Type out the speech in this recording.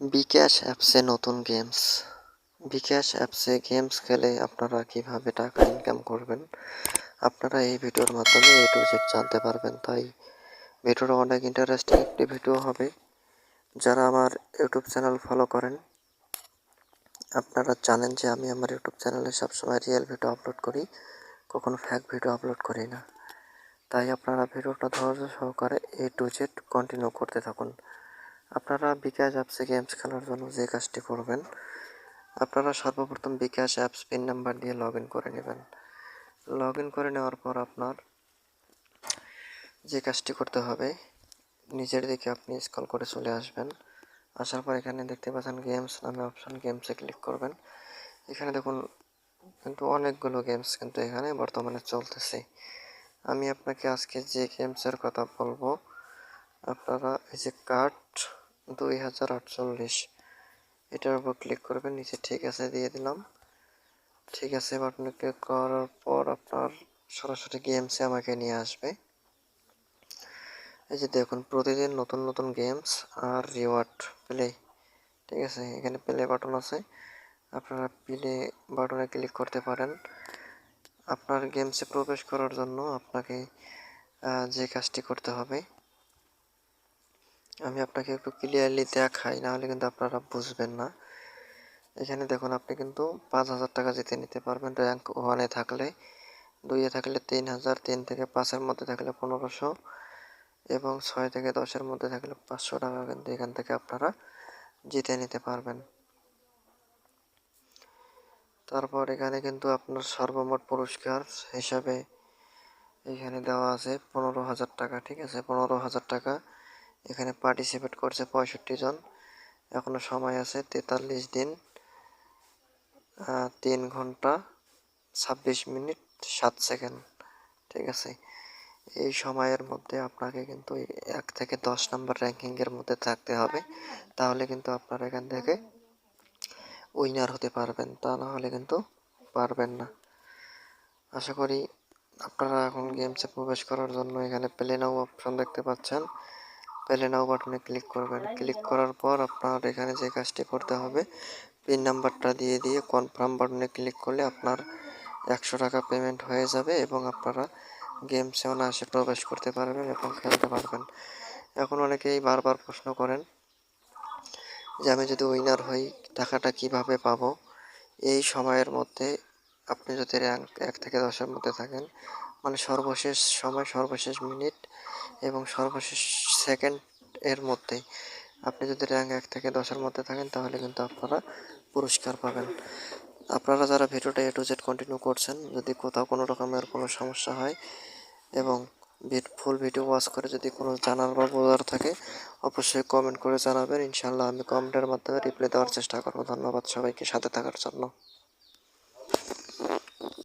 বিকাশ অ্যাপসে নতুন গেমস। বিকাশ অ্যাপসে গেমস খেলে আপনারা কীভাবে টাকা ইনকাম করবেন, আপনারা এই ভিডিওর মাধ্যমে এ টু জেড জানতে পারবেন। তাই ভিডিওটা অনেক ইন্টারেস্টিং একটি ভিডিও হবে। যারা আমার ইউটিউব চ্যানেল ফলো করেন, আপনারা জানেন যে আমি আমার ইউটিউব চ্যানেলে সবসময় রিয়েল ভিডিও আপলোড করি, কখনো ফ্যাক ভিডিও আপলোড করি না। তাই আপনারা ভিডিওটা ধৈর্য সহকারে এ টু জেড কন্টিনিউ করতে থাকুন। আপনারা বিকাশ অ্যাপসে গেমস খেলার জন্য যে কাজটি করবেন, আপনারা সর্বপ্রথম বিকাশ অ্যাপস পিন নাম্বার দিয়ে লগ করে নেবেন। লগ করে নেওয়ার পর আপনার যে কাজটি করতে হবে নিচের দিকে আপনি স্কল করে চলে আসবেন। আসার পর এখানে দেখতে পাচ্ছেন গেমস নামে অপশন গেমসে ক্লিক করবেন। এখানে দেখুন কিন্তু অনেকগুলো গেমস কিন্তু এখানে বর্তমানে চলতেছে। আমি আপনাকে আজকে যে গেমসের কথা বলব, আপনারা এই যে কার্ড দুই হাজার আটচল্লিশ। এটার উপর ক্লিক করবেন, নিচে ঠিক আছে দিয়ে দিলাম। ঠিক আছে বাটনে ক্লিক করার পর আপনার সরাসরি গেমসে আমাকে নিয়ে আসবে। এই যে দেখুন, প্রতিদিন নতুন নতুন গেমস আর রিওয়ার্ড প্লে ঠিক আছে, এখানে প্লে বাটন আছে। আপনারা প্লে বাটনে ক্লিক করতে পারেন। আপনার গেমসে প্রবেশ করার জন্য আপনাকে যে কাজটি করতে হবে আমি আপনাকে একটু ক্লিয়ারলি দেখাই, নাহলে কিন্তু আপনারা বুঝবেন না। এখানে দেখুন, আপনি কিন্তু পাঁচ হাজার টাকা জিতে নিতে পারবেন র্যাঙ্ক ওয়ানে থাকলে। দুইয়ে থাকলে তিন হাজার, তিন থেকে পাঁচের মধ্যে থাকলে পনেরোশো এবং ছয় থেকে দশের মধ্যে থাকলে পাঁচশো টাকা কিন্তু এখান থেকে আপনারা জিতে নিতে পারবেন। তারপর এখানে কিন্তু আপনার সর্বমোট পুরস্কার হিসাবে এখানে দেওয়া আছে পনেরো হাজার টাকা, ঠিক আছে? পনেরো হাজার টাকা এখানে পার্টিসিপেট করছে পঁয়ষট্টি জন। এখনও সময় আছে তেতাল্লিশ দিন তিন ঘণ্টা ছাব্বিশ মিনিট সাত সেকেন্ড, ঠিক আছে? এই সময়ের মধ্যে আপনাকে কিন্তু এক থেকে দশ নম্বর র্যাঙ্কিংয়ের মধ্যে থাকতে হবে। তাহলে কিন্তু আপনারা এখান থেকে উইনার হতে পারবেন, তা না হলে কিন্তু পারবেন না। আশা করি আপনারা এখন গেমসে প্রবেশ করার জন্য এখানে প্লে নাও অপশন দেখতে পাচ্ছেন। প্লে নাও বাটনে ক্লিক করবেন। ক্লিক করার পর আপনার এখানে যে কাজটি করতে হবে, পিন নাম্বারটা দিয়ে দিয়ে কনফার্ম বাটনে ক্লিক করলে আপনার একশো টাকা পেমেন্ট হয়ে যাবে এবং আপনারা গেমসে অনায়াসে প্রবেশ করতে পারবেন এবং খেলতে পারবেন। এখন অনেকেই বারবার প্রশ্ন করেন যে আমি যদি উইনার হই, টাকাটা কীভাবে পাব? এই সময়ের মধ্যে আপনি যদি র্যাঙ্ক এক থেকে দশের মধ্যে থাকেন মানে সর্বশেষ সময়, সর্বশেষ মিনিট এবং সর্বশেষ সেকেন্ড এর মধ্যে। আপনি যদি র্যাঙ্ক এক থেকে দশের মধ্যে থাকেন, তাহলে কিন্তু আপনারা পুরস্কার পাবেন। আপনারা যারা ভিডিওটা এ টু জেড কন্টিনিউ করছেন, যদি কোথাও কোনো রকমের কোনো সমস্যা হয় এবং ফুল ভিডিও ওয়াচ করে যদি কোনো জানার বা বোঝার থাকে, অবশ্যই কমেন্ট করে জানাবেন। ইনশাল্লাহ আমি কমেন্টের মাধ্যমে রিপ্লাই দেওয়ার চেষ্টা করব। ধন্যবাদ সবাইকে, সাথে থাকার জন্য।